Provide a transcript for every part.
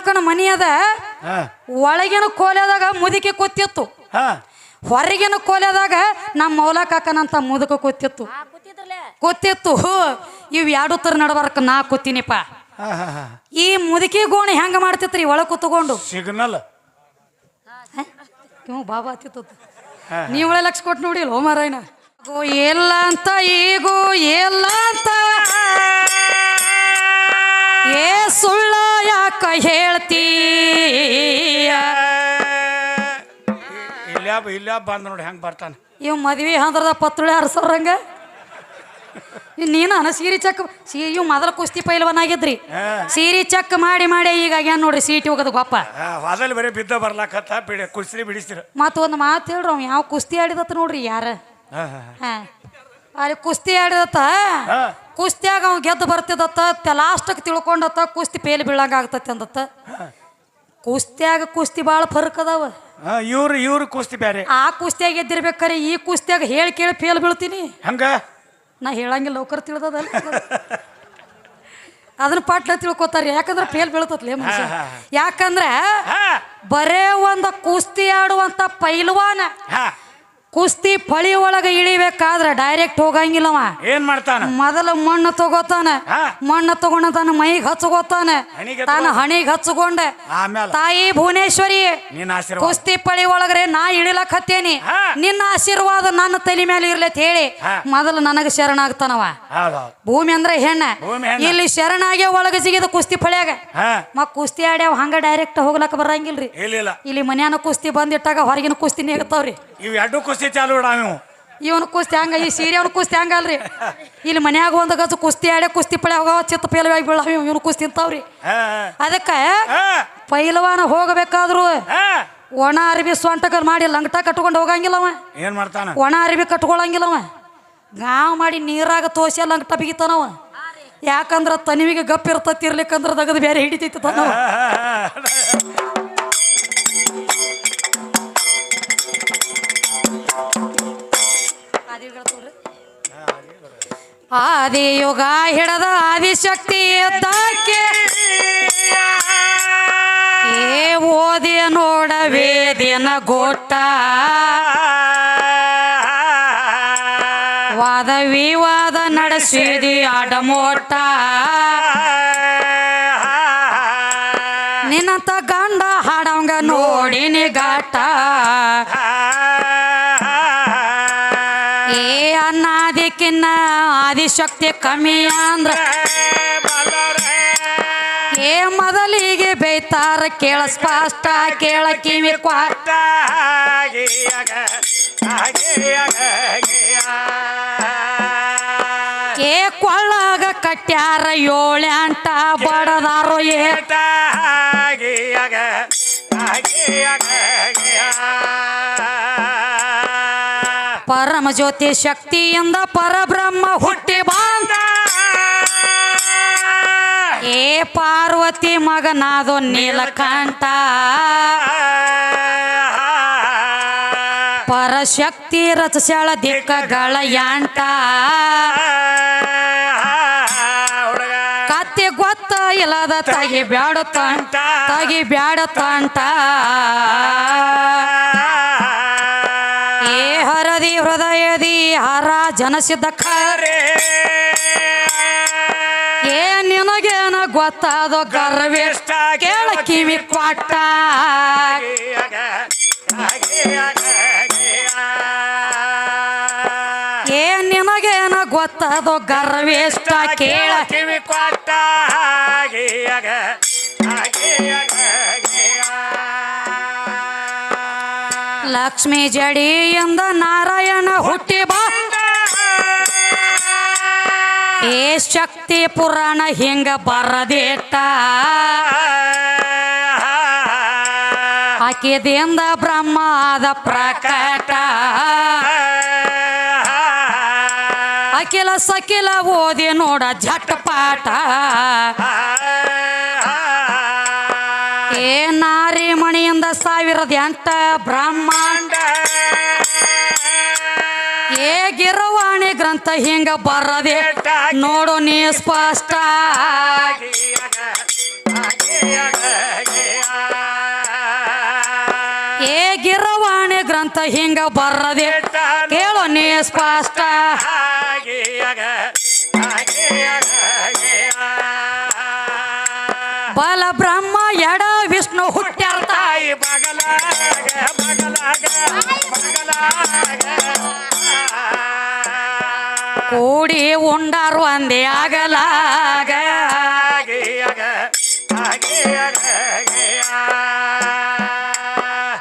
ಅಂಕಣ ಮನಿ ಅದ ಒಳಗಿನ ಕೋಲೆದಾಗ ಮುದುಕಿ ಕೂತಿತ್ತು. ಹೊರಗಿನ ಕೋಲೆದಾಗ ನಮ್ಮ ಮೌಲ ಕಾಕನಂತ ಮುದುಕ ಕೂತಿತ್ತು. ಕೂತಿತ್ತು. ಇವ್ ಎರಡು ತರ ನಡಬಾರಕ ನಾ ಕೂತೀನಿಪ್ಪ. ಈ ಮುದುಕಿ ಗೋಣಿ ಹೆಂಗ ಮಾಡ್ತಿತ್ರಿ ಒಳ ಕೂತ್ಕೊಂಡು? ಸಿಗ್ನಲ್. ಇವ್ ಬಾಬಾ ಹತ್ತಿತ್ತು. ನೀವಳೆ ಲಕ್ಷ ಕೊಟ್ಟು ನೋಡಿಲ್ಲ ಗೋ ಎಲ್ಲ ಅಂತ ಈಗೂ ಎಲ್ಲ ಅಂತ ಸುಳ್ಳ ಯಾಕ ಹೇಳ್ತೀಯ ಇಲ್ಲ ಇಲ್ಲ ಬಂದ ನೋಡಿ ಹೆಂಗ್ ಬರ್ತಾನೆ. ಇವ್ ಮದ್ವಿ ಹಂದ್ರದ ಪತ್ರುಳಿ ಹರ್ಸೋರಂಗ ನೀನು ಅನ ಸೀರೆ ಚೆಕ್ ಸೀ ಇವ್ ಮೊದಲ ಕುಸ್ತಿ ಪೈಲ್ವನಾಗಿದ್ರಿ ಸೀರೆ ಚೆಕ್ ಮಾಡಿ ಮಾಡಿ ಈಗ ಆಗ್ಯಾನ ನೋಡ್ರಿ ಸೀಟಿ ಹೋಗೋದು ಗೊಪ್ಪ. ಹೊದಲ್ಲಿ ಬರೀ ಬಿದ್ದ ಬರ್ಲಾಕತ್ತ ಬಿಡಿ ಕುಸ್ತಿ ಬಿಡಿಸ್ತೀರ. ಮತ್ತೊಂದು ಮಾತು ಹೇಳ್ರಿ ಅವ್ ಯಾವ ಕುಸ್ತಿ ಆಡಿದತ್ತ ನೋಡ್ರಿ ಯಾರ? ಹಾ. ಅಲ್ಲಿ ಕುಸ್ತಿ ಆಡಿದತ್ತ. ಕುಸ್ತಿಯಾಗ ಅವ್ ಗೆದ್ದು ಬರ್ತಿದತ್ತ ಲಾಸ್ಟಕ್ಕೆ ತಿಳ್ಕೊಂಡತ್ತ ಕುಸ್ತಿ ಪೇಲಿ ಬೀಳಂಗ ಆಗ್ತತಿ ಅಂದತ್ತ. ಕುಸ್ತಿಯಾಗ ಕುಸ್ತಿ ಭಾಳ ಫರ್ಕ್ ಅದಾವ. ಇವ್ರು ಇವ್ರು ಕುಸ್ತಿ ಬೇರೆ ಆ ಕುಸ್ತಿಯಾಗ ಗೆದ್ದಿರ್ಬೇಕಾರೆ ಈ ಕುಸ್ತಿಯಾಗ ಹೇಳಿ ಕೇಳಿ ಫೇಲ್ ಬೀಳ್ತೀನಿ. ಹಂಗ? ನಾ ಹೇಳಂಗಿಲ್ಲ ಲೌಕರ್ ತಿಳಿದದಲ್ಲ ಅದನ್ನ ಪಟ್ಲ ತಿಳ್ಕೊತಾರ ಯಾಕಂದ್ರೆ ಫೇಲ್ ಬೀಳ್ತತ್ಲೇ ಯಾಕಂದ್ರ ಯಾಕಂದ್ರೆ ಬರೇ ಒಂದು ಕುಸ್ತಿ ಆಡುವಂತ ಪೈಲ್ವಾನ ಕುಸ್ತಿ ಫಳಿ ಒಳಗೆ ಇಳಿಬೇಕಾದ್ರೆ ಡೈರೆಕ್ಟ್ ಹೋಗಂಗಿಲ್ಲವ. ಏನ್ ಮಾಡ್ತಾನ? ಮೊದಲು ಮಣ್ಣು ತಗೋತಾನೆ. ಮಣ್ಣು ತಗೊಂಡ ತನ್ನ ಮೈಗೆ ಹಚ್ಕೋತಾನ. ತನ್ನ ತಾನ ಹಣಿಗೆ ಹಚ್ಕೊಂಡ. ತಾಯಿ ಭುವನೇಶ್ವರಿ ಕುಸ್ತಿ ಪಳಿ ಒಳಗ್ರೆ ನಾ ಇಳಿಲಕ್ ಹತ್ತೇನಿ ನಿನ್ನ ಆಶೀರ್ವಾದ ನನ್ನ ತಲೆ ಮೇಲೆ ಇರ್ಲತ್ ಹೇಳಿ. ಮೊದಲು ನನಗೆ ಶರಣಾಗ್ತಾನವ. ಆಗ್ತಾನವ ಭೂಮಿ ಅಂದ್ರೆ ಹೆಣ್ಣ. ಇಲ್ಲಿ ಶರಣಾಗೆ ಒಳಗೆ ಸಿಗಿದ ಕುಸ್ತಿ ಫಳ್ಯಾಗ. ಮಾ ಮ ಕುಸ್ತಿ ಆಡ್ಯಾವ ಹಂಗ ಡೈರೆಕ್ಟ್ ಹೋಗ್ಲಕ್ ಬರಂಗಿಲ್ರಿ. ಇಲ್ಲ ಇಲ್ಲಿ. ಮನ್ಯಾನ ಕುಸ್ತಿ ಬಂದಿಟ್ಟಾಗ ಹೊರಗಿನ ಕುಸ್ತಿ ನೇಗ್ತಾವ್ರಿ ಇವ್ ಎರಡು ಕುಸ್ತಿ ಚಾಲು ನೀವು ಇವನು ಕುಸ್ತಿ ಹಂಗ ಈ ಸೀರೆ ಅವ್ನ ಕುಸ್ತಿ ಹಂಗಲ್ರಿ. ಇಲ್ಲಿ ಮನ್ಯಾಗ ಒಂದು ಗಜ ಕುಸ್ತಿ ಆಡೆ ಕುಸ್ತಿ ಪಳೆ ಹೋಗವ ಚಿತ್ತ ಪೇಲವಾಗಿ ಬೀಳ ಇವನು ಕುಸ್ತಿ ತಿಂತಾವ್ರಿ ಅದಕ್ಕ ಪೈಲವಾನ ಹೋಗಬೇಕಾದ್ರು ಒಣ ಅರಿವಿ ಸೊಂಟಗ ಮಾಡಿ ಲಂಗಟ ಕಟ್ಕೊಂಡು ಹೋಗಂಗಿಲ್ಲವ ಏನ್ ಮಾಡ್ತಾನ? ಒಣ ಅರಿಬಿ ಕಟ್ಕೊಳಂಗಿಲ್ಲವ ಗಾವ್ ಮಾಡಿ ನೀರಾಗ ತೋಸಿ ಲಂಗಟ ಬಿಗಿತಾನವ ಯಾಕಂದ್ರ ತನಿವಿಗೆ ಗಪ್ ಇರ್ತತಿ ಇರ್ಲಿಕ್ಕಂದ್ರ ತಗದು ಬೇರೆ ಹಿಡಿತೈತಿ ತನವ ಆದಿಯುಗ ಹಿಡದ ಆದಿಶಕ್ತಿ ಎದ್ದಾಕೆ ಏ ಓದಿ ನೋಡ ವೇದಿನ ಗೋಟ ವಾದ ವಿವಾದ ನಡೆಸಿದಿ ಅಡಮೋಟ ನಿನ್ನಂತ ಗಂಡ ಹಾಡಂಗ ನೋಡಿನಿ ಗಾಟ ಅನ್ನಾದಿಕ್ಕಿನ್ನ ಆದಿಶಕ್ತಿ ಕಮ್ಮಿ ಅಂದ್ರ ಏ ಮೊದಲಿಗೆ ಬೈತಾರ ಕೇಳ ಸ್ಪಷ್ಟ, ಕೇಳ ಕಿವಿ ಕ್ವಾಟ. ಏ ಕೊಳ್ಳಾಗ ಕಟ್ಯಾರ ಬಡದಾರೋ ಏ ಜ್ಯೋತಿ ಶಕ್ತಿಯಿಂದ ಪರಬ್ರಹ್ಮ ಹುಟ್ಟಿ ಬಂದ. ಏ ಪಾರ್ವತಿ ಮಗನಾದು ನೀಲಕಂಠ. ಪರಶಕ್ತಿ ರಚಸ್ಯಾಳ ದಿಕ್ಕಗಳ ಯಾಂಟ ಕತ್ತಿ ಗೊತ್ತ ಇಲ್ಲದ ತಗಿ ಬ್ಯಾಡ ತಂಟ, ತಗಿ ಬ್ಯಾಡ ಹರದಿ ಹೃದಯದಿ ಹರ ಜನಸಿದ್ದ ಖರೆ ಏ, ನಿನಗೇನ ಗೊತ್ತಾದೋ ಗರ್ವಿಷ್ಟ ಕೇಳ ಕಿವಿ ಕೊಟ್ಟ ಏ, ನಿನಗೇನ ಗೊತ್ತಾದೋ ಗರ್ವಿಷ್ಟ ಕೇಳ ಕಿವಿ ಕೊಟ್ಟ ಲಕ್ಷ್ಮಿ ಎಂದ ನಾರಾಯಣ ಹುಟ್ಟಿ ಬಾ. ಏ ಶಕ್ತಿ ಪುರಾಣ ಹಿಂಗ ಬರದೇಟ ಹಾಕಿದಿಂದ ಬ್ರಹ್ಮದ ಪ್ರಕಟ. ಅಖಿಲ ಸಕಿಲ ಓದಿ ನೋಡ ಝಟ್ಪಾಟ. ಏ ನಾರಿ ಮಣಿಯಿಂದ ಸಾವಿರದ ಎಂಟ ಬ್ರಹ್ಮಾಂಡ. ಏ ಗಿರವಾಣಿ ಗ್ರಂಥ ಹಿಂಗ ಬರದೆ ನೋಡು ನೀ ಸ್ಪಷ್ಟ. ಏ ಗಿರವಾಣಿ ಗ್ರಂಥ ಹಿಂಗ ಬರದೆ ಕೇಳು ನೀ ಸ್ಪಷ್ಟ. ಬಲ ಬ್ರಹ್ಮ ಎಡ ವಿಷ್ಣು ಹುಟ್ಟ್ಯಾರ್ತ. ತಾಯಿ ಬಗಲಾಗ ಕೂಡಿ ಉಂಡಾರು ಅಂದೆ ಆಗಲಾಗ.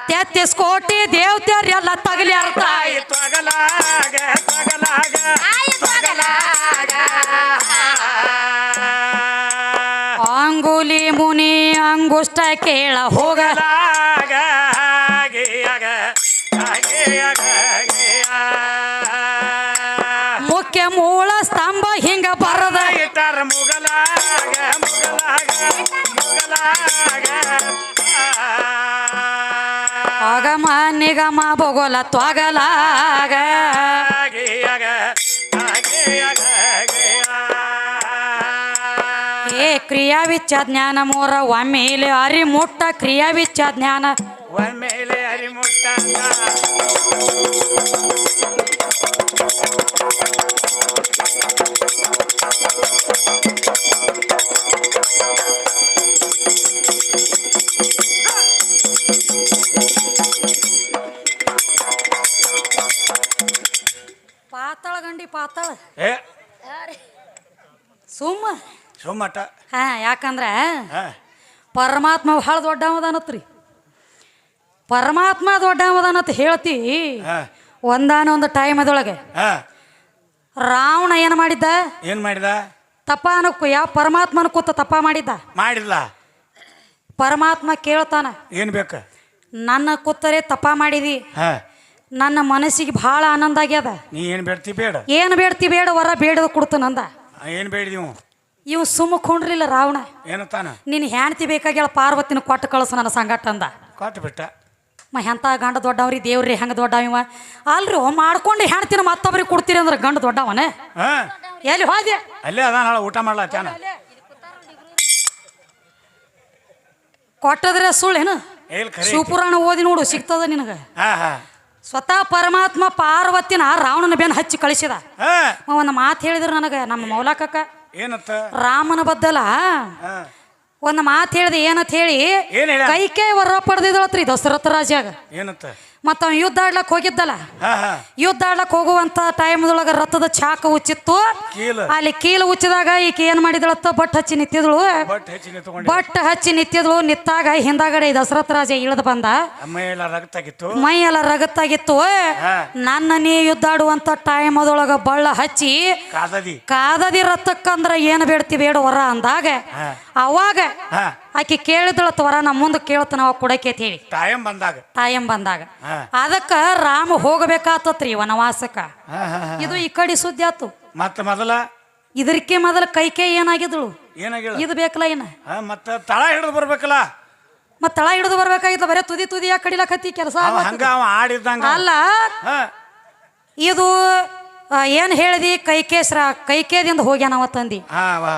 ತೆತ್ತಿಸ್ ಕೋಟಿ ದೇವತೆಯರೆಲ್ಲ ತಗಲ್ಯಾರ್ತ. ತಾಯಿ ತೊಗಲಾಗ ತೊಗಲಾಗ ತೊಗಲಾಗ. ಅಂಗುಲಿ ಮುನಿ ಅಂಗುಷ್ಟ ಕೇಳ ಹೋಗ. ಹೋಗಲಾಗ ಮುಖ್ಯ ಮೂಳ ಸ್ತಂಭ ಹಿಂಗ ಬರದ. ಇಟ್ಟಾರ ಮುಗಲಾಗ ಮುಗಲಾಗ ಮುಗಲಾಗ. ಅಗಮ ನಿಗಮ ಭೂಗೋಲ ತ್ವಾಗಲಾಗ. ಹಾಗೆಯಾಗ ಕ್ರಿಯಾ ವಿಚ್ಚ ಜ್ಞಾನ ಮೂರ ಒಮ್ಮೆಲೆ ಅರಿ ಮುಟ್ಟ ಕ್ರಿಯಾ ಜ್ಞಾನ. ಒಮ್ಮೆಲೆ ಅರಿಮುಟ್ಟ ಪಾತಾಳ ಗಂಡಿ ಪಾತಾಳ. ಸುಮ್ಮ. ಸುಮ್ಮಟ ಹಾ ಯಾಕಂದ್ರೆ ಹಾ. ಪರಮಾತ್ಮ ಬಹಳ ದೊಡ್ಡವದನತ್ರಿ ಪರಮಾತ್ಮ ದೊಡ್ಡವದನತ್ ಹೇಳ್ತಿ ಒಂದಾನೊಂದು ಟೈಮ್ ಅದೊಳಗೆ ರಾವಣ ಏನು ಮಾಡಿದ್ದ? ಏನ್ ಮಾಡಿದ? ತಪ್ಪ ಅನ್ನಕ್ಕು ಯಾವ ಪರಮಾತ್ಮನ ಕೂತ ತಪ್ಪ ಮಾಡಿದ್ದ? ಮಾಡಿಲ್ಲ ಪರಮಾತ್ಮ ಕೇಳ್ತಾನ ಏನ್ ಬೇಕ? ನನ್ನ ಕೂತರೆ ತಪ್ಪ ಮಾಡಿದಿ. ಹಾ. ನನ್ನ ಮನಸ್ಸಿಗೆ ಬಹಳ ಆನಂದ ಆಗ್ಯದ. ನೀ ಏನ್ ಬೇಡ್ತಿ ಬೇಡ. ಏನು ಬೇಡ್ತಿ ಬೇಡ ವರ ಬೇಡದ ಕೊಡ್ತಾನಂದ ಏನ್ ಬೇಡಿದೀವು ಇವ್ ಸುಮ್ಮ ಕೊಂಡ್ರಿಲ್ಲ ರಾವಣ. ಏನತಾನ? ನೀನು ಹೆಂಡತಿ ಬೇಕಾಗ್ಯಾಳ ಪಾರ್ವತಿನ ಕೊಟ್ಟು ಕಳಸ ನನ್ನ ಸಂಗಟ ಅಂದ. ಕೊಟ್ಟು ಬಿಟ್ಟ. ಮ ಎಂಥ ಗಂಡ ದೊಡ್ಡವ್ರಿ ದೇವ್ರಿ ಹೆಂಗೆ ದೊಡ್ಡವ ಅಲ್ರಿ ಮಾಡ್ಕೊಂಡು ಹೆಣ್ತಿನ ಮತ್ತೊಬ್ರಿಗೆ ಕೊಡ್ತೀರಿ ಅಂದ್ರೆ ಗಂಡ ದೊಡ್ಡವನ? ಎಲ್ಲಿ ಹೋದೆ ಅಲ್ಲೇ ಅದ ನಾಳೆ ಊಟ ಮಾಡ್ಲಾತ್ತಾನ ಕೊಟ್ಟದ್ರೆ ಸುಳ್ಳೇನು ಶಿವಪುರಾಣ ಓದಿ ನೋಡು ಸಿಗ್ತದ ನಿನಗೆ. ಸ್ವತಃ ಪರಮಾತ್ಮ ಪಾರ್ವತಿನ ರಾವಣನ ಬೆನ್ ಹಚ್ಚಿ ಕಳಿಸಿದ. ಒಂದು ಮಾತು ಹೇಳಿದ್ರು ನನಗೆ ನಮ್ಮ ಮೌಲಾಕಕ್ಕ. ಏನತ್ತ ರಾಮನ ಬದ್ದಲ? ಒಂದು ಮಾತು ಹೇಳಿದೆ ಏನಂತ ಹೇಳಿ ಕೈ ಕೈ ಕೈಕೇ ವರ ಪಡೆದಿದ್ದಳತ್ರಿ ದಸರಥ ರಾಜ್ಯಾಗ. ಏನತ್ತ ಮತ್ತು ಅವ್ನು ಯುದ್ಧ ಆಡ್ಲಕ್ ಹೋಗಿದ್ದಲ್ಲ? ಯುದ್ಧ ಆಡ್ಲಕ್ ಹೋಗುವಂತ ಟೈಮ್ದೊಳಗ ರಥದ ಚಾಕ ಉಚ್ಚಿತ್ತು. ಅಲ್ಲಿ ಕೀಲು ಉಚ್ಚಿದಾಗ ಈಕೆ ಏನ್ ಮಾಡಿದಳತ್ತ? ಬಟ್ ಹಚ್ಚಿ ನಿಂತಿದ್ಳು. ಬಟ್ ಹಚ್ಚಿ ನಿಂತಿದ್ಳು. ನಿತ್ತಾಗ ಹಿಂದಾಗಡೆ ದಶರಥ ರಾಜ ಇಳಿದು ಬಂದ. ಮೈ ಎಲ್ಲ ರಗತ್ತಾಗಿತ್ತು. ನನ್ನ ನೀ ಯುದ್ಧ ಆಡುವಂತ ಟೈಮ್ ಅದೊಳಗ ಬಳ್ಳ ಹಚ್ಚಿ ಕಾದದಿ. ರಥಕ್ಕಂದ್ರ ಏನು ಬೇಡ್ತಿ ಬೇಡ ಹೊರ ಅಂದಾಗ. ಅವಾಗ ಆಕೆ ಕೇಳಿದಳ ತ್ವರ ನಮ್ಮ ಮುಂದೆ ಅವ ಕೊಡಕ್ಕೆ ಹೇಳಿ. ಟೈಮ್ ಬಂದಾಗ. ತಾಯಂ ಬಂದಾಗ. ಅದಕ್ಕ ರಾಮ ಹೋಗಬೇಕಾತತ್ರಿ ವನವಾಸಕ ಇದು ಈ ಕಡೆ ಸುದ್ದಿ ಆತು. ಮತ್ತ ಮೊದಲ? ಇದಕ್ಕೆ ಮೊದಲ ಕೈಕೆ ಏನಾಗಿದ್ಳು? ಏನಾಗಿಲ್ಲ? ಇದು ಬೇಕಲ್ಲ ಏನ? ಮತ್ತ ತಳ ಹಿಡಿದು ಬರ್ಬೇಕಲ್ಲ? ಮತ್ ತಳ ಹಿಡಿದು ಬರ್ಬೇಕಾಗಿತ್ತು ಬರೇ ತುದಿ ತುದಿ ಯಾಕೆ ಕಡಿಲಕತ್ತಿ ಕೆಲಸ ಅಲ್ಲ ಇದು ಏನ್ ಹೇಳಿದಿ? ಕೈಕೇಸ್ರ ಕೈಕೇದಿಂದ ಹೋಗ್ಯಾನ ಅವ ತಂದಿ.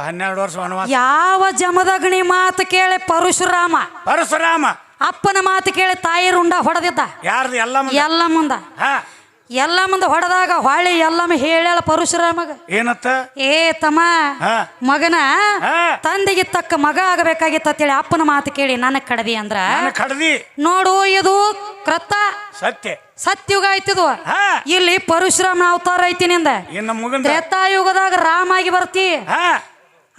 ಹನ್ನೆರಡು ವರ್ಷ ವನವಾಸ. ಯಾವ ಜಮದಗ್ನಿ ಮಾತು ಕೇಳಿ ಪರಶುರಾಮ? ಪರಶುರಾಮ. ಅಪ್ಪನ ಮಾತು ಕೇಳಿ ತಾಯಿ ರುಂಡ ಹೊಡೆದಿದ್ದ. ಯಾರ್ದು? ಎಲ್ಲ ಮುಂದೆ? ಎಲ್ಲ ಮುಂದ. ಎಲ್ಲ ಮುಂದೆ ಹೊಡೆದಾಗ ಹೊಳ್ಳಿ ಎಲ್ಲಮ್ಮ ಹೇಳ್ಯಾಳ ಪರಶುರಾಮಗ ಏನತ್ತ? ಏ ತಮ್ಮ ಮಗನ ತಂದೆಗೆ ತಕ್ಕ ಮಗ ಆಗಬೇಕಾಗಿತ್ತ ಅಂತೇಳಿ ಅಪ್ಪನ ಮಾತು ಕೇಳಿ ನನಗೆ ಕಡದಿ ಅಂದ್ರ. ಕಡದಿ? ನೋಡು ಇದು ಕ್ರತ ಸತ್ಯ. ಸತ್ಯುಗ ಹಾ. ಇಲ್ಲಿ ಪರಶುರಾಮ ಅವತಾರ ಐತಿ ನಿಂದ. ಯುಗದಾಗ ತ್ರೇತಾಯುಗದಾಗ ರಾಮ ಆಗಿ ಬರ್ತಿ.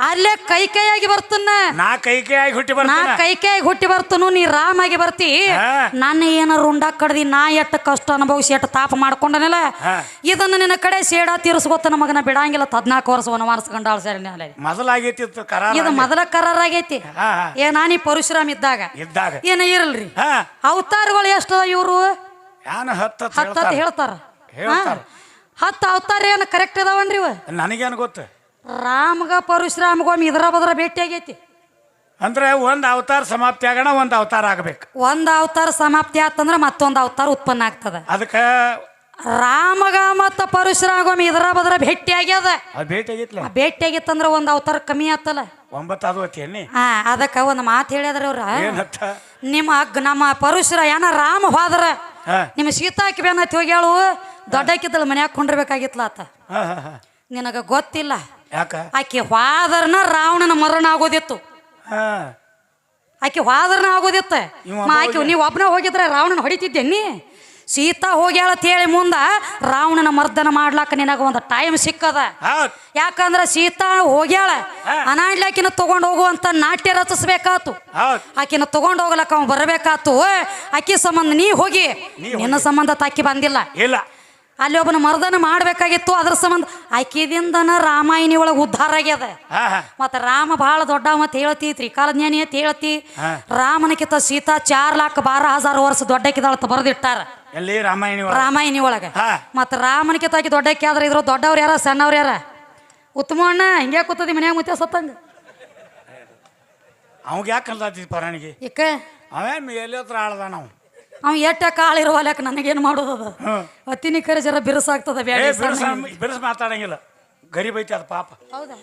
ಹಾ ಕೈ ಕೈಯಾಗಿ ಬರ್ತನ ನಾ ಕೈ ಕೈ ಆಗಿ ಹುಟ್ಟಿ ನಾ ಕೈ ಕೈಕೈಯಾಗಿ ಹುಟ್ಟಿ ಬರ್ತನು ನೀ ರಾಮಾಗಿ ಬರ್ತಿ. ನಾನು ನನ್ನ ಏನ ರುಂಡ ಕಡ್ದಿ ನಾ ಎಟ್ಟ ಕಷ್ಟ ಅನುಭವಿಸಿ ಎಟ್ಟ ತಾಪ ಮಾಡ್ಕೊಂಡನಲ್ಲ? ಹಾ. ಇದನ್ನ ನಿನ್ನ ಕಡೆ ಸೇಡ ತೀರಿಸ್ಕೊತ ನಮಗನ ಬಿಡಂಗಿಲ್ಲ ಹದ್ನಾಲ್ಕು ವರ್ಷ ವನವಾಸ ಗಂಡಾಳ ಸೇರಿ ಕರಾರ ಇದು ಮೊದಲ ಕರಾರ ಆಗೈತಿ ಹಾ ಹಾ. ಏ ನಾನೀ ಪರಶುರಾಮ್ ಇದ್ದಾಗ? ಇದ್ದಾಗ. ಏನ ಇರಲ್ರಿ? ಹಾ. ಅವತಾರಗಳು ಎಷ್ಟ ಇವರು? ಯಾನ ಹತ್ತ ಹೇಳ್ತಾರ. ಹೇಳ್ತಾರ. ಹತ್ತ ಅವತಾರ ಏನು ಕರೆಕ್ಟ್ ಇದಾವನ್ರಿ ಇವ? ನನಗೇನು ಗೊತ್ತು? ರಾಮಗ ಪರಶುರಾಮಗೊಮ್ಮೆ ಇದರ ಬದ್ರ ಭೇಟಿ ಆಗೈತಿ ಅಂದ್ರೆ ಒಂದು ಅವತಾರ ಸಮಾಪ್ತಿ ಆಗೋಣ ಒಂದು ಅವತಾರ ಆಗ್ಬೇಕು. ಒಂದು ಅವತಾರ ಸಮಾಪ್ತಿ ಆತಂದ್ರೆ ಮತ್ತೊಂದು ಅವತಾರ ಉತ್ಪನ್ನ ಆಗ್ತದ. ಅದಕ್ಕೆ ರಾಮಗ ಮತ್ತ ಪರಶುರಾಮಗೊಮ್ಮೆ ಇದರ ಬದ್ರ ಭೇಟಿ ಆಗ್ಯದ ಭೇಟಿ ಭೇಟಿ ಆಗಿತ್ತಂದ್ರ ಒಂದ್ ಅವತಾರ ಕಮ್ಮಿ ಆತಲ್ಲ. ಒಂಬತ್ತು ಹಾ ಅದಕ್ಕ ಒಂದು ಮಾತು ಹೇಳ್ಯಾದ್ರ ಅವ್ರ. ನಿಮ್ಮ ನಮ್ಮ ಪರಶುರ ಏನ ರಾಮ ಹೋದ್ರ. ನಿಮ್ಮ ಸೀತಾ ಹಾಕಿ ಬೇನತ್ ಹೋಗ್ಯಾಳು ದೊಡ್ಡಕ್ಕಿದ್ದಳು ಮನ್ಯಾಗ ಕೊಂಡಿರ್ಬೇಕಾಗಿತ್ಲ ಆತ. ನಿನಗ ಗೊತ್ತಿಲ್ಲ. ಯಾಕ? ಆಕೆ ಹಾದರ್ನ ರಾವಣನ ಮರಣ ಆಗೋದಿತ್ತು. ಹಾ. ಆಕೆ ಹಾದರ್ನ ಆಗೋದಿತ್ತ. ಇವ ಮ ಆಕೆ ನೀವು ಒಬ್ಬನ ಹೋಗಿದ್ರೆ ರಾವಣನ ಹೊಡಿತಿದ್ದೆ ನೀ? ಸೀತಾ ಹೋಗ್ಯಾಳ ಹೇಳಿ ಮುಂದ ರಾವಣನ ಮರ್ದನ ಮಾಡ್ಲಾಕ ನಿನಗ ಒಂದು ಟೈಮ್ ಸಿಕ್ಕದ. ಹೌದ್. ಯಾಕಂದ್ರ ಸೀತಾ ಹೋಗ್ಯಾಳ. ಅನಾಡ್ಲಾಕಿನ ತಗೊಂಡ್ ಹೋಗುವಂತ ನಾಟ್ಯ ರಚಿಸ್ಬೇಕಾತು. ಹೌದ್. ಆಕಿನ ತಗೊಂಡ್ ಹೋಗ್ಲಕ್ಕ ಅವ ಬರಬೇಕಾತು. ಆಕಿ ಸಂಬಂಧ ನೀ ಹೋಗಿ. ನಿನ್ನ ಸಂಬಂಧ ತಾಕಿ ಬಂದಿಲ್ಲ. ಇಲ್ಲ. ಅಲ್ಲಿ ಒಬ್ಬನ ಮರ್ದನ ಮಾಡ್ಬೇಕಾಗಿತ್ತು ಅದ್ರ ಸಂಬಂಧ ಆಕೆದಿಂದನ ರಾಮಾಯಣಿ ಒಳಗೆ ಉದ್ಧಾರ ಆಗ್ಯದ. ಮತ್ತ ರಾಮ ಬಹಳ ದೊಡ್ಡ ಮತ್ತೆ ಹೇಳ್ತಿ ತ್ರಿಕಾಲಜ್ಞಾನಿ ಅಂತ ಹೇಳ್ತಿ ರಾಮನ ರಾಮನಕಿತ ಸೀತಾ ಚಾರ್ ಲಾಕ್ ಬಾರ ಹಜಾರ್ ವರ್ಷ ದೊಡ್ಡಕ್ಕಿದಾಳತ್ತ ಬರೆದಿಟ್ಟಾರ. ಎಲ್ಲಿ? ರಾಮಾಯಣಿ? ರಾಮಾಯಣಿ ಒಳಗೆ. ಮತ್ತ ರಾಮನಕಿತ ಆಕಿ ಆದ್ರೆ ಆದ್ರ ಇದ್ರ ದೊಡ್ಡವ್ರ ಯಾರ ಸಣ್ಣವ್ರ ಯಾರ? ಉತ್ತಮಣ್ಣ ಹಿಂಗೆ ಕೂತದಿ ಮನ್ಯಾಗ ಮುತ್ಯ ಸತ್ತಂಗ. ಅವಾಗ ಯಾಕೆ ಕಲ್ತಾತಿ ಪರಾಣಿಗೆ? ಅವೇ ಎಲ್ಲಿ ಹತ್ರ ಆಳ್ದ ನಾವು? ಅವ್ ಎಟ್ಟ ಕಾಳು ಇರುವಲ್ಯಾಕ ನನಗೇನು ಮಾಡೋದದ? ಅತ್ತಿನ ಕರೆ ಜರ ಬಿರುಸಾಗ್ತದ ಬ್ಯಾಡ ಬಿರ್ಸ ಮಾತಾಡಂಗಿಲ್ಲ. ಗರೀಬ್ ಐತಿ ಅದು ಪಾಪ. ಹೌದಾ?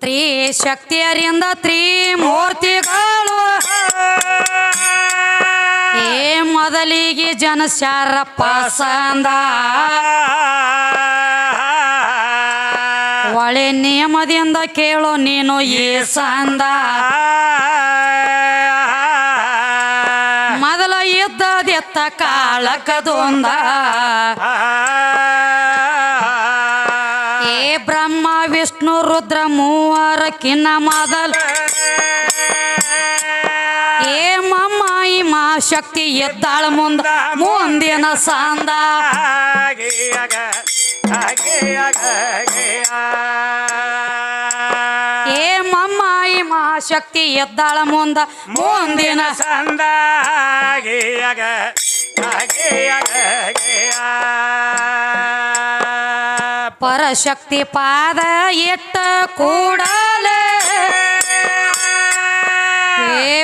ತ್ರಿಶಕ್ತಿಯರಿಂದ ತ್ರಿಮೂರ್ತಿಗಳು. ಏ ಮೊದಲಿಗೆ ಜನಶಾರ ಪಸಂದ ಒಳೆ ನಿಯಮದಿಂದ ಕೇಳು, ನೀನು ಈ ಸಂದ ಮೊದಲ ಇದ್ದದೆತ್ತ ಕಾಳಕದೊಂದ. ಏ ಬ್ರಹ್ಮ, ವಿಷ್ಣು, ರುದ್ರ ಮೂವರ ಕಿನ್ನ ಮೊದಲ. ಏ ಮಮ್ಮ ಈ ಮಾ ಶಕ್ತಿ ಎದ್ದಾಳ ಮುಂದ, ಮುಂದಿನ ಸಂದ. ಏ ಮಮ್ಮ ಈ ಮಾ ಶಕ್ತಿ ಎದ್ದಾಳ ಮುಂದ ಮುಂದಿನ ಸಂದಾಗಿಯಗ ಪರಶಕ್ತಿ ಪಾದ ಎಟ್ಟ ಕೂಡಲೇ.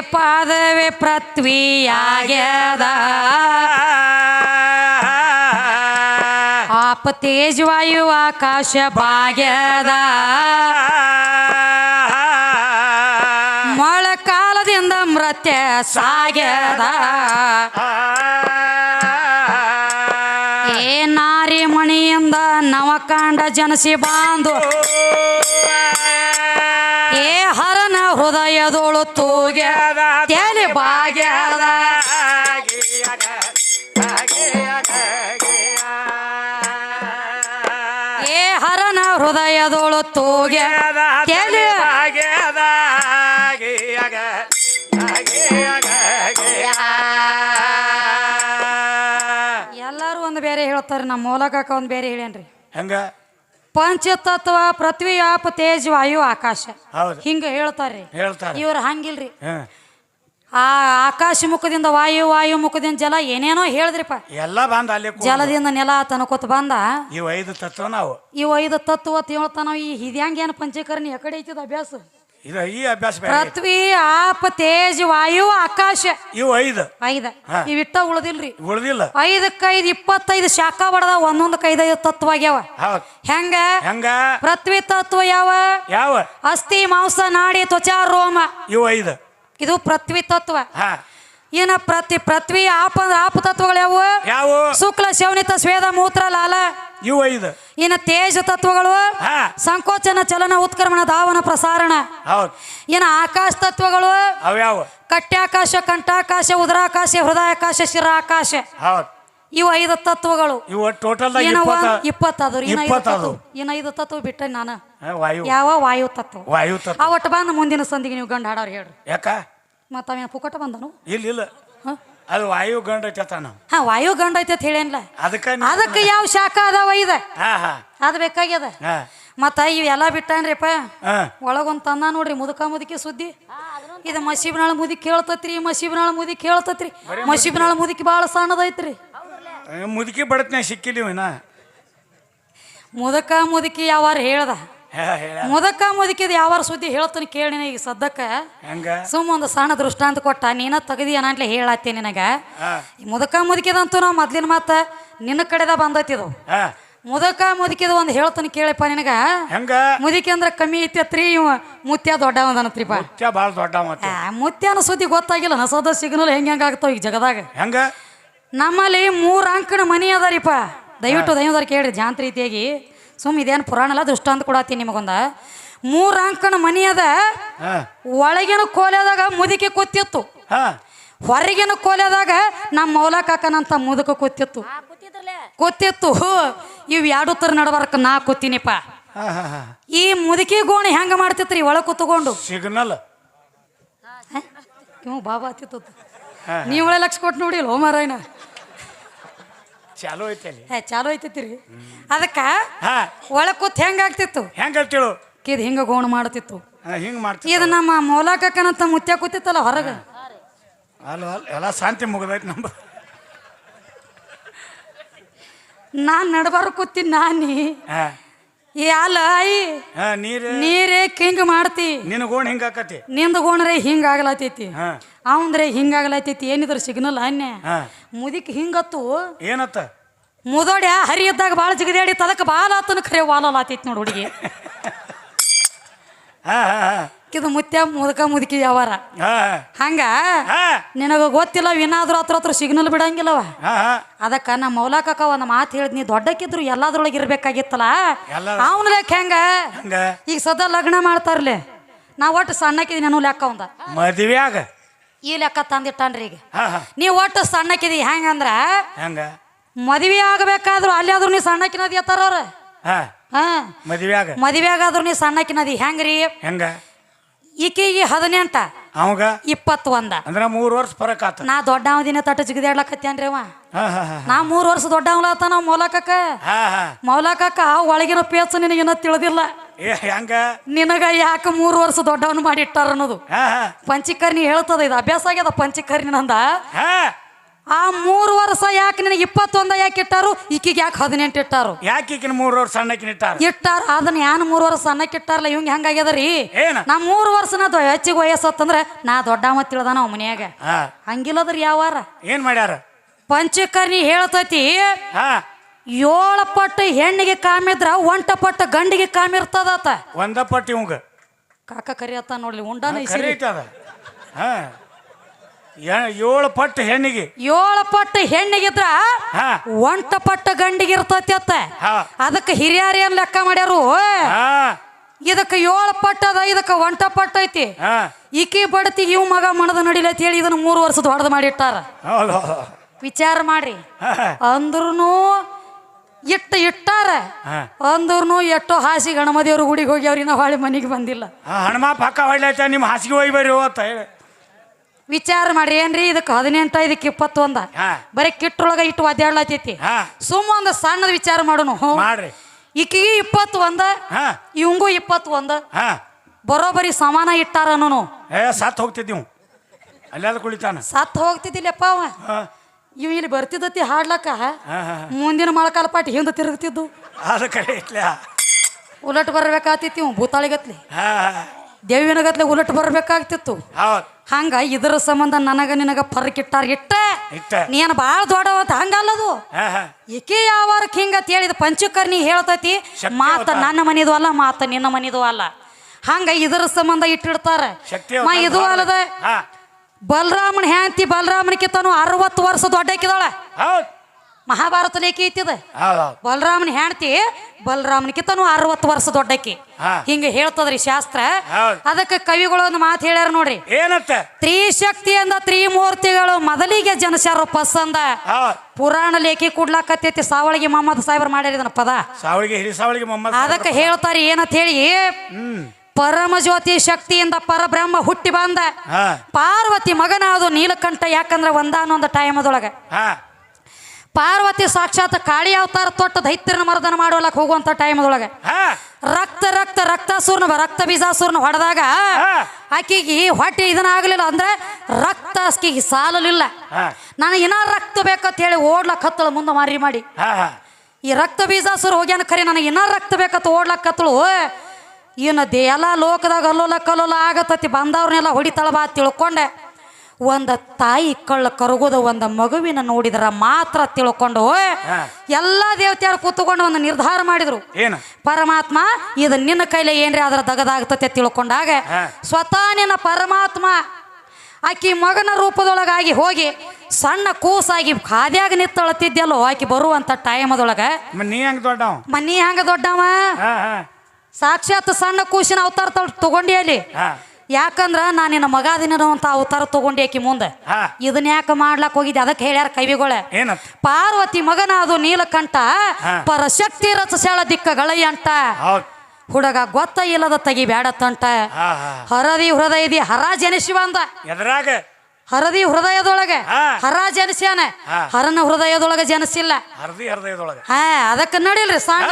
ಪಾದವೇ ಪೃಥ್ವಿಯಾಗ್ಯದ. ಆಪ ತೇಜ್ ವಾಯು ಆಕಾಶ ಭಾಗ್ಯದ ಮೊಳಕಾಲದಿಂದ ಮೃತ್ಯ ಸಾಗ್ಯದ. ಏ ನಾರಿ ಮಣಿಯಿಂದ ನವಕಾಂಡ ಜನಸಿ ಬಾಂದು ಏ ಹರನ ಹೃದಯದೋಳು ತೂಗ್ಯದ, ತಲೆ ಏ ಹರನ ಹೃದಯದೋಳು ತಲೆ ಎಲ್ಲರೂ ಒಂದು ಬೇರೆ ಹೇಳ್ತಾರೆ ನಮ್ಮ ಮೂಲಕ ಒಂದು ಬೇರೆ ಹೇಳೇನ್ರಿ. ಹೆಂಗ? ಪಂಚತತ್ವ ಪೃಥ್ವಿ ಆಪ ತೇಜ್ ವಾಯು ಆಕಾಶ. ಹಿಂಗ ಹೇಳ್ತಾರ್ರಿ. ಹೇಳ್ತಾರೆ. ಇವ್ರು ಹಂಗಿಲ್ರಿ. ಆ ಆಕಾಶ ಮುಖದಿಂದ ವಾಯು ವಾಯು ಮುಖದಿಂದ ಜಲ ಏನೇನೋ ಹೇಳಿದ್ರಿಪ್ಪ. ಎಲ್ಲ ಬಂದ ಅಲ್ಲಿ ಜಲದಿಂದ ನೆಲ ತನಕೊತ್ ಬಂದ. ಇವು ಐದು ತತ್ವ ನಾವು. ಇವು ಐದು ತತ್ವ ತಿಳ್ತಾನ ಈ ಹಿದ್ಯಾಂಗ ಏನು ಪಂಚಕರ್ಣಿ ಎಕಡೆ ಐತಿದ ಅಭ್ಯಾಸ? ಇದು ಈ ಅಭ್ಯಾಸ ಪೃಥ್ವಿ ಆಪ ತೇಜ್ ವಾಯು ಆಕಾಶ. ಇವು ಐದು. ಐದ. ಇವಿಟ್ಟ ಉಳ್ದಿಲ್ರಿ. ಉಳ್ದಿಲ್ಲ. ಐದಕ್ಕೈದು ಇಪ್ಪತ್ತೈದು ಶಾಖ ಬಡದ ಕೈದ ಐದು ತತ್ವ ಆಗ್ಯಾವ. ಹೆಂಗ? ಹೆಂಗ? ಪೃಥ್ವಿ ತತ್ವ ಯಾವ? ಯಾವ? ಅಸ್ಥಿ ಮಾಂಸ ನಾಡಿ ತ್ವಚಾ ರೋಮ. ಇವು ಐದು. ಇದು ಪೃಥ್ವಿ ತತ್ವ. ಏನ ಪ್ರತಿ ಪೃಥ್ವಿ ಆಪ ಅಂದ್ರ ಆಪ ತತ್ವಗಳು ಯಾವುವು ಯಾವ? ಶುಕ್ಲ ಶವನಿತ ಸ್ವೇದ ಮೂತ್ರ ಲಾಲ. ಇವು ಐದು. ಇನ್ನ ತೇಜ ತತ್ವಗಳು? ಸಂಕೋಚನ ಚಲನ ಉತ್ಕ್ರಮಣ ಧಾವನ ಪ್ರಸಾರಣ. ಏನ ಆಕಾಶ ತತ್ವಗಳು? ಅವ್ಯಾವ ಕಟ್ಯಾಕಾಶ ಕಂಠಾಕಾಶ ಉದರಾಕಾಶ ಹೃದಯಾಕಾಶ ಶಿರ ಆಕಾಶ ಇವು ಐದು ತತ್ವಗಳು. ಇವು ಟೋಟಲ್ ಇಪ್ಪತ್ತದು. ಇನ್ನ ಐದು. ತತ್ವ ಇನ್ನ ಐದು ತತ್ವ ಬಿಟ್ಟೆ ನಾನು. ಯಾವ ವಾಯು ತತ್ವ? ವಾಯು ತತ್ವ. ಆ ಒಟ್ಟು ಬಂದ ಮುಂದಿನ ಸಂದಿಗೆ ನೀವು ಗಂಡ ಹಾಡೋರು ಹೇಳ್ರಿ. ಯಾಕ? ಮತ್ತ ಅವೇನು ಪುಕಟ ಬಂದನು? ಇಲ್ಲ ಇಲ್ಲ. ಹ? ಅದು ವಾಯು ಗಂಡ ಐತತ ನಾವು. ಹಾ ವಾಯು ಗಂಡ ಐತೆ ಅಂತ ಹೇಳೇನ್ಲ? ಅದಕ್ಕೆ ಅದಕ್ಕೆ ಯಾವ ಶಾಖ ಅದಾವ ಇದ? ಹಾ ಹಾ. ಅದು ಬೇಕಾಗ್ಯದ? ಹಾ. ಮತ್ತ ಇವೆಲ್ಲ ಬಿಟ್ಟಾನ್ರಿಪ್ಪ. ಹಾ. ಒಳಗೊಂದು ತಂದ ನೋಡ್ರಿ ಮುದುಕ ಮುದುಕಿ ಸುದ್ದಿ. ಇದು ಮಸೀಬ್ನಾಳ ಮುದಿ ಕೇಳ್ತತ್ರಿ ಮಸೀಬ್ನಾಳ ಮುದಿ ಕೇಳ್ತತ್ರಿ. ಮಸೀಬ್ನಾಳ ಮುದುಕಿ ಭಾಳ ಸಣ್ಣದೈತ್ರಿ. ಮುದುಕಿ ಬಡತ್ನ ಸಿಕ್ಕಿಲ್ಲ ಇವಿನ ಮುದಕ ಮುದುಕಿ ಯಾವಾರ ಹೇಳ್ದ? ಮುದಕ ಮುದುಕಿದ ಯಾವಾರ ಸುದ್ದಿ ಹೇಳ್ತಾನೆ ಕೇಳಿ ಈಗ ಸದ್ದಕ್ಕ ಹೆಂಗ? ಸುಮ್ಮ ಒಂದು ಸಣ್ಣ ದೃಷ್ಟಾಂತ ಕೊಟ್ಟ ನೀನ ತೆಗದಿ ಅಂತ ಹೇಳತ್ತೆ ನಿನಗ. ಈ ಮುದಕ ಮುದುಕಿದಂತೂ ನಾವು ಮೊದ್ಲಿನ ಮಾತ ನಿನ್ನ ಕಡೆದ ಬಂದೈತಿ ಇದು. ಹಾ. ಮುದಕ ಮುದುಕಿದ ಒಂದು ಹೇಳ್ತಾನೆ ಕೇಳಪ್ಪ ನಿನಗ. ಹೆಂಗ? ಮುದುಕಿ ಅಂದ್ರೆ ಕಮ್ಮಿ ಐತಿ ಇವ ಮುತ್ಯ ದೊಡ್ಡವದನತ್ರಿಪ್ಪ ಮುತ್ಯ ಭಾಳ ದೊಡ್ಡ ಮತ್ತೆ. ಆ, ಮುತ್ಯನ ಸುದ್ದಿ ಗೊತ್ತಾಗಿಲ್ಲ ನಸೋದ ಸಿಗ್ನಲ್ ಹೆಂಗ ಹೆಂಗ ಆಗ್ತಾವ ಈಗ ಜಗದಾಗ. ಹೆಂಗ? ನಮ್ಮಲ್ಲಿ ಮೂರು ಅಂಕಣ ಮನಿ ಅದಾರಿಪ್ಪ ದಯವಿಟ್ಟು ಕೇಳಿ ಕೇಳ್ರಿ ಜಾಂತ ರೀತಿಯಾಗಿ ಸುಮ್ ಇದೇನು ಪುರಾಣ ಅಲ್ಲ ದೃಷ್ಟಾಂತ ಕೊಡತ್ತೀನಿ ನಿಮಗೊಂದ. ಮೂರು ಅಂಕಣ ಮನಿ ಅದ ಹಾ. ಒಳಗಿನ ಕೋಲೆದಾಗ ಮುದುಕಿ ಕೂತಿತ್ತು. ಹಾ. ಹೊರಗಿನ ಕೋಲೆದಾಗ ನಮ್ಮ ಮೌಲ ಕಾಕನಂತ ಮುದುಕ ಕೂತಿತ್ತು. ಕೂತಿತ್ತು. ಇವ್ ಎರಡು ತರ ನಡಬಾರಕ ನಾ ಕೂತೀನಿಪ್ಪ ಈ ಮುದುಕಿ ಗೋಣಿ ಹೆಂಗ ಮಾಡ್ತಿತ್ರಿ ಒಳ ಕೂತ್ಕೊಂಡು? ಸಿಗ್ನಲ್. ಇವ್ ಬಾಬಾ ಆತಿತ್ತು ಹಾ. ನೀವಳೆ ಲಕ್ಷ ಕೊಟ್ಟು ನೋಡಿಲ್ಲ ಲೋ ಮಾರಾಯಣ ಚಾಲು ಐತಿ ಹೇ ಚಾಲೋ ಐತಿತ್ರಿ. ಅದಕ್ಕ ಹಾ. ಒಳಗೆ ಕೂತ್ ಹೆಂಗಾಗ್ತಿತ್ತು ಹೆಂಗ ಹೇಳ್ತಿಳು? ಕಿದ್ ಹಿಂಗ ಗೋಣ ಮಾಡ್ತಿತ್ತು. ಹಿಂಗ ಹಿಂಗ್ ಮಾಡ್ತಿ ಇದು ನಮ್ಮ ಮೌಲಾಕಕ್ಕನಂತ ಮುತ್ಯ ಕೂತಿತ್ತಲ್ಲ ಹೊರಗ? ಅಲ್ಲ ಅಲ್ಲ ಎಲ್ಲ ಶಾಂತಿ ಮುಗ್ದೈತಿ ನಮ್ಮ ನಾನ್ ನಡಬಾರ ಕೂತಿ ನಾನಿ. ಹಾ. ಈ ಅಲ್ಲ ಐ ಹಾ ನೀರು. ನೀರೇ ಕಿಂಗ್ ಮಾಡ್ತಿ. ನಿನ್ನ ಗೋಣ್ ಹಿಂಗ ಆಕತಿ. ನಿಂದ ಗೋಣ್ರೆ ಹಿಂಗ ಆಗ್ಲತೈತಿ. ಹಾ. ಅವಂದ್ರೆ ಹಿಂಗ ಆಗ್ಲತೈತಿ ಏನಿದ್ರ ಸಿಗ್ನಲ್ ಅನ್ಯ ಹಾ. ಮುದಿಕ್ ಹಿಂಗತ್ತು. ಏನತ್ತ? ಮುದೋಡ್ಯ ಹರಿ ಇದ್ದಾಗ ಭಾಳ ಜಿಗದಾಡಿ ತದಕ ಭಾಳ ಆತನ ಖರೆ ವಾಲಲಾತೈತಿ ನೋಡಿ ಹುಡುಗಿ. ಹಾ ಹಾ ಹಾ. ಇದು ಮುತ್ಯ ಮುದಕ ಮುದುಕಿ ಯಾವಾರ? ಹಂಗ? ನಿನಗ ಗೊತ್ತಿಲ್ಲ ಏನಾದ್ರೂ ಹತ್ರ ಹತ್ರ ಸಿಗ್ನಲ್ ಬಿಡಂಗಿಲ್ಲವ? ಅದಕ್ಕ ನಮ್ಮ ಮೌಲಾಕಕ್ಕ ಒಂದು ಮಾತು ಹೇಳಿದ್ ನೀ ದೊಡ್ಡಕ್ಕಿದ್ರು ಎಲ್ಲಾದ್ರೊಳಗೆ ಇರ್ಬೇಕಾಗಿತ್ತಲ್ಲ? ಅವನ ಲೆಕ್ಕ ಹೆಂಗ? ಈಗ ಸದಾ ಲಗ್ನ ಮಾಡ್ತಾರ್ಲೆ. ನಾ ಒಟ್ಟು ಸಣ್ಣಕ್ಕಿದೀನಿ ನಾನು ಲೆಕ್ಕ ಒಂದ ಮದುವೆಯಾಗ ಈ ಲೆಕ್ಕ ತಂದಿಟ್ಟಾನ್ರಿ ಈಗ. ನೀ ಒಟ್ಟು ಸಣ್ಣಕ್ಕಿದಿ ಹೆಂಗಂದ್ರ ಹೆಂಗ? ಮದ್ವೆ ಆಗಬೇಕಾದ್ರು ಅಲ್ಲಿ ಆದ್ರೂ ನೀ ಸಣ್ಣಕ್ಕಿನದಿ ಎತ್ತಾರ ಅವ್ರ? ಮದ್ವ್ಯಾಗ ಮದ್ವೆ ಆಗಾದ್ರು ನೀ ಸಣ್ಣಕ್ಕಿನದಿ ಹೆಂಗ್ರಿ? ಹೆಂಗ? ಈಕಿಗೆ ಹದಿನೆಂಟ ಅವಾಗ? ಇಪ್ಪತ್ತು ಒಂದ ಅಂದ್ರೆ ಮೂರು ವರ್ಷ ಫರಕ್ ಆತ. ನಾ ದೊಡ್ಡವದಿನ ತಟ ಜಿಗಿದಾಡ್ಲಕತ್ತೇನ್ರಿ ಅವ. ನಾ ಮೂರು ವರ್ಷ ದೊಡ್ಡವಲತ್ತ ನಾವು ಮೌಲಕಕ್ಕ. ಮೌಲಕಕ್ಕ ಆ ಒಳಗಿನ ಪೇಚ ನಿನಗಿನ ತಿಳಿದಿಲ್ಲ. ಹೆಂಗ? ನಿನಗ ಯಾಕ ಮೂರು ವರ್ಷ ದೊಡ್ಡವನು ಮಾಡಿ ಇಟ್ಟಾರ ಅನ್ನೋದು ಪಂಚಕರ್ಣಿ ಹೇಳ್ತದ ಇದು ಅಭ್ಯಾಸ ಆಗ್ಯದ ಪಂಚಕರ್ಣಿ ನಂದ. ಆ ಮೂರು ವರ್ಷ ಯಾಕೆ ನಿನಗೆ ಇಪ್ಪತ್ತೊಂದ ಯಾಕೆ ಇಟ್ಟಾರು? ಈಕಿಗೆ ಯಾಕೆ ಹದಿನೆಂಟು ಇಟ್ಟಾರು? ಯಾಕೆ ಈಕಿನ ಮೂರು ವರ್ಷ ಸಣ್ಣಕಿನ ಇಟ್ಟಾರ? ಇಟ್ಟಾರ. ಅದನ್ನ ಯಾನ್ ಮೂರು ವರ್ಷ ಸಣ್ಣಕ್ಕೆ ಇಟ್ಟಾರಲ್ಲ ಇವಂಗ ಹೆಂಗಾಗ್ಯದ್ರಿ ಏನ? ನಾ ಮೂರು ವರ್ಷನ ಹೆಚ್ಚಿಗೆ ವಯಸ್ಸತ್ತಂದ್ರೆ ನಾ ದೊಡ್ಡವ ತಿಳಿದಾನ ಅವ್ ಮನ್ಯಾಗ. ಹಾ. ಹಂಗಿಲ್ಲದ್ರಿ ಯಾವಾರ ಏನ್ ಮಾಡ್ಯಾರ? ಪಂಚಕರ್ಣಿ ಹೇಳ್ತೈತಿ ಹಾ. ಏಳು ಪಟ್ಟು ಹೆಣ್ಣಿಗೆ ಕಾಮಿದ್ರ ಒಂಟ ಪಟ್ಟು ಗಂಡಿಗೆ ಕಾಮಿರ್ತದತ ಒಂದ ಪಟ್ಟಿ ಇವಂಗ. ಕಾಕ ಕರಿಯತ್ತ ನೋಡ್ಲಿ ಉಂಡಾನ ಅದ. ಹಾ. ಏಳು ಪಟ್ಟು ಹೆಣ್ಣಿಗೆ. ಏಳು ಪಟ್ಟು ಹೆಣ್ಣಿಗಿದ್ರ ಹಾ. ಒಂಟ ಪಟ್ಟ ಗಂಡಿಗೆ ಇರ್ತೈತಿ ಅತ್ತ. ಹಾ. ಅದಕ್ಕೆ ಹಿರಿಯರು ಏನ್ ಲೆಕ್ಕ ಮಾಡ್ಯಾರು? ಹಾ. ಇದಕ್ಕೆ ಏಳು ಪಟ್ಟ ಅದ ಇದಕ್ಕೆ ಒಂಟ ಪಟ್ಟ ಐತಿ. ಹಾ. ಈಕಿ ಬಡತಿ ಇವ್ ಮಗ ಮಣದ ನಡಿಲತ್ ಹೇಳಿ ಇದನ್ನ ಮೂರು ವರ್ಷದ ಹೊಡೆದು ಮಾಡಿಟ್ಟಾರ. ಹೌದು. ಹೌದು. ವಿಚಾರ ಮಾಡ್ರಿ. ಹಾ. ಅಂದ್ರೂ ಇಟ್ಟ ಇಟ್ಟಾರ. ಹಾ. ಅಂದ್ರೂ ಎಷ್ಟೋ ಹಾಸಿಗೆ ಗಣಮದೇವ್ರ ಗುಡಿಗೆ ಹೋಗಿ ಅವ್ರಿನ ಹೊಳೆ ಮನೆಗೆ ಬಂದಿಲ್ಲ. ಹಣಮಾ ಹಣಮ ಪಕ್ಕ ಹೊಡ್ಲೈತ ನಿಮ್ಮ ಹಾಸಿಗೆ ಹೋಗಿ ಬರ್ರಿ ಅಂತ ಹೇಳಿ. ವಿಚಾರ ಮಾಡ್ರಿ ಏನ್ರಿ ಇದಕ್ಕೆ ಹದಿನೆಂಟ ಇದಕ್ಕೆ ಇಪ್ಪತ್ತೊಂದ? ಹಾ. ಬರೀ ಕಿಟ್ಟೊಳಗ ಇಟ್ಟು ಒದ್ದಾಡ್ಲತೈತಿ ಹಾ. ಸುಮ್ಮ ಒಂದು ಸಣ್ಣದ ವಿಚಾರ ಮಾಡೋನು ಹ್ಞೂ. ಮಾಡ್ರಿ. ಈಕಿಗೆ ಇಪ್ಪತ್ತು ಒಂದ ಹಾ. ಇವಂಗೂ ಇಪ್ಪತ್ತು ಒಂದ ಹಾ. ಬರೋಬರಿ ಸಮಾನ ಇಟ್ಟಾರ ಅನ್ನೋನು. ಏ ಸತ್ ಹೋಗ್ತಿದ್ದೀವಿ ಅಲ್ಲಾದ ಕುಳಿತಾನ? ಸತ್ ಹೋಗ್ತಿದ್ದಿಲ್ಲಪ್ಪ ಅವ. ಹಾ. ಇವ್ ಇಲ್ಲಿ ಬರ್ತಿದ್ದತಿ ಹಾಡ್ಲಕ್ಕ. ಹಾ ಹಾ ಮುಂದಿನ ಮೊಳಕಾಲ ಪಾಟಿ ಹಿಂದೆ ತಿರುಗ್ತಿದ್ದು. ಅದು ಉಲಟ್ ಬರ್ಬೇಕಾತಿತ್ತು ಇವ್ ಭೂತಾಳಿಗತ್ಲಿ. ಹಾ. ದೇವಿನಗತ್ಲೆ ಉಲಟ್ ಬರ್ಬೇಕಾಗ್ತಿತ್ತು. ಹಂಗ ಇದರ ಸಂಬಂಧ ನನಗ ನಿನಗ ಫರ್ಕ್ ಇಟ್ಟಾರ ಇಟ್ಟ. ನೀನ್ ನೀನು ಭಾಳ ದೊಡ್ಡವಂತ ಹಂಗಲ್ಲದು. ಈಕೆ ಯಾವಾರ ಹಿಂಗ ಹೇಳಿದ ಪಂಚಕರ್ಣಿ ಹೇಳ್ತೈತಿ ಶಕ್ತಿ ಮಾತ ನನ್ನ ಮನಿದು ಅಲ್ಲ ಮಾತ ನಿನ್ನ ಮನಿದು ಅಲ್ಲ. ಹಂಗ ಇದರ ಸಂಬಂಧ ಇಟ್ಟಿಡ್ತಾರ. ಮಾ ಇದು ಅಲ್ಲದ ಬಲರಾಮನ್ ಬಲರಾಮನ ಹ್ಯಾಂತಿ ಬಲರಾಮನಿಗೆ ತಾನು ಅರವತ್ತು ವರ್ಷ ದೊಡ್ಡಕ್ಕಿದಾಳ. ಮಹಾಭಾರತ ಲೇಖಿ ಐತಿದ ಬಲರಾಮನ ಹೆಂಡತಿ ಬಲರಾಮನಕಿತನು ತಾನು ಅರವತ್ತು ವರ್ಷ ದೊಡ್ಡಕ್ಕಿ ಹಾ. ಹಿಂಗ ಹೇಳ್ತದ್ರಿ ಶಾಸ್ತ್ರ. ಅದಕ್ಕೆ ಕವಿಗಳು ಒಂದು ಮಾತು ಹೇಳ್ಯಾರ ನೋಡ್ರಿ. ಏನತ್ತ ತ್ರಿಶಕ್ತಿ ಅಂದ ತ್ರಿಮೂರ್ತಿಗಳು ಮೊದಲಿಗೆ ಜನಸ್ಯಾರ ಪಸಂದ. ಪುರಾಣ ಲೇಖಿ ಕುಡ್ಲಾಕತ್ತೈತಿ ಸಾವಳಿಗೆ ಮೊಹಮ್ಮದ್ ಸಾಹೇಬ್ರ ಮಾಡ್ಯಾರ ಇದನ್ನ ಪದ. ಸಾವಳಿಗೆ ಸಾವಳಿಗೆ ಮೊಹಮ್ಮದ್ ಅದಕ್ಕೆ ಹೇಳ್ತಾರೆ ಏನಂತ ಹೇಳಿ ಪರಮಜ್ಯೋತಿ ಪರಮ ಜ್ಯೋತಿ ಶಕ್ತಿಯಿಂದ ಪರಬ್ರಹ್ಮ ಹುಟ್ಟಿ ಬಂದ. ಪಾರ್ವತಿ ಮಗನಾದು ನೀಲಕಂಠ ಯಾಕಂದ್ರೆ ಒಂದಾನೊಂದು ಟೈಮದೊಳಗ ಪಾರ್ವತಿ ಸಾಕ್ಷಾತ್ ಕಾಳಿ ಅವತಾರ ತೊಟ್ಟ ದೈತ್ಯನ ಮರ್ದನ ಮಾಡೋಲಕ್ ಹೋಗುವಂತ ಟೈಮ್ದೊಳಗೆ ರಕ್ತ ರಕ್ತ ರಕ್ತ ರಕ್ತಾಸುರನ ರಕ್ತ ಬೀಜಾಸುರನ ಹೊಡೆದಾಗ. ಆಕಿಗೆ ಹೊಟ್ಟೆ ಇದನ್ನ ಆಗಲಿಲ್ಲ ಅಂದ್ರೆ ರಕ್ತ ಆಕಿಗೆ ಸಾಲಲಿಲ್ಲ. ನಾನು ನನಗೆ ಇನ್ನ ರಕ್ತ ಬೇಕಂತ ಹೇಳಿ ಓಡ್ಲಕ್ ಹತ್ತಳ ಮುಂದೆ ಮಾರಿ ಮಾಡಿ. ಈ ರಕ್ತ ಬೀಜಾಸುರ ಹೋಗ್ಯಾನ ಖರೆ ನನಗೆ ಇನ್ನ ರಕ್ತ ಬೇಕಂತ ಓಡ್ಲಕ್ ಹತ್ತಳು ಇನ್ನು ದೇ ಎಲ್ಲ ಲೋಕದಾಗ ಅಲ್ಲೋಲ ಕಲ್ಲೋಲ ಆಗತ್ತತಿ ಬಂದವ್ರನ್ನೆಲ್ಲ ಹೊಡಿತಾಳ ಬಾ ತಿಳ್ಕೊಂಡೆ. ಒಂದು ತಾಯಿ ಕಳ್ಳ ಕರಗೋದ ಒಂದು ಮಗುವಿನ ನೋಡಿದ್ರ ಮಾತ್ರ ತಿಳ್ಕೊಂಡು. ಎಲ್ಲ ದೇವತೆಯರು ಕೂತ್ಕೊಂಡು ಒಂದು ನಿರ್ಧಾರ ಮಾಡಿದ್ರು. ಏನು? ಪರಮಾತ್ಮ ಇದು ನಿನ್ನ ಕೈಲಿ ಏನ್ರಿ ಅದರ ದಗದಾಗ್ತತೆ ತಿಳ್ಕೊಂಡಾಗ. ಸ್ವತಃ ನಿನ್ನ ಪರಮಾತ್ಮ ಆಕಿ ಮಗನ ರೂಪದೊಳಗಾಗಿ ಹೋಗಿ ಸಣ್ಣ ಕೂಸಾಗಿ ಖಾದ್ಯಾಗ ನಿತ್ತಳತಿದ್ಯಲ್ಲೋ ಆಕಿ ಬರುವಂತ ಟೈಮದೊಳಗ. ಮ- ನೀ ಹೆಂಗ್ ದೊಡ್ಡವ? ಮನಿ ಹಂಗ ದೊಡ್ಡವ? ಸಾಕ್ಷಾತ್ ಸಣ್ಣ ಕೂಸಿನ ಅವತಾರ ತಗೊಂಡಿ ಅಲ್ಲಿ. ಯಾಕಂದ್ರ ನಾನು ನಿನ್ನ ಮಗ ದಿನ ಅಂತ ಅವತಾರ ತಗೊಂಡಿ ಆಕಿ ಮುಂದೆ. ಹಾ. ಇದನ್ನ ಯಾಕೆ ಮಾಡ್ಲಾಕ್ ಹೋಗಿದ್ದೆ? ಅದಕ್ಕೆ ಹೇಳ್ಯಾರ ಕವಿಗಳ. ಏನತ್? ಪಾರ್ವತಿ ಮಗನ ಅದು ನೀಲಕಂಠ. ಪರಶಕ್ತಿ ರಚಶಾಳ ದಿಕ್ಕಗಳಯ್ಯ ಅಂತ. ಹೌದ್. ಹುಡುಗ ಗೊತ್ತ ಇಲ್ಲದ ತಗಿ ಬ್ಯಾಡತ್ತಂಟ ಹಾ ಹಾ. ಹರದಿ ಹೃದಯದಿ ಹರ ಜನಿಸಿ ಬಂದ ಎದ್ರಾಗ? ಹರದಿ ಹೃದಯದೊಳಗೆ. ಹಾ. ಹರ ಜನಿಸ್ಯಾನ ಹಾ. ಹರನ ಹೃದಯದೊಳಗೆ ಜನಿಸಿಲ್ಲ. ಹರ್ದಿ ಹೃದಯದೊಳಗೆ. ಹಾ ಅದಕ್ಕೆ ನಡಿಲ್ರಿ ಸಾಂಗ್.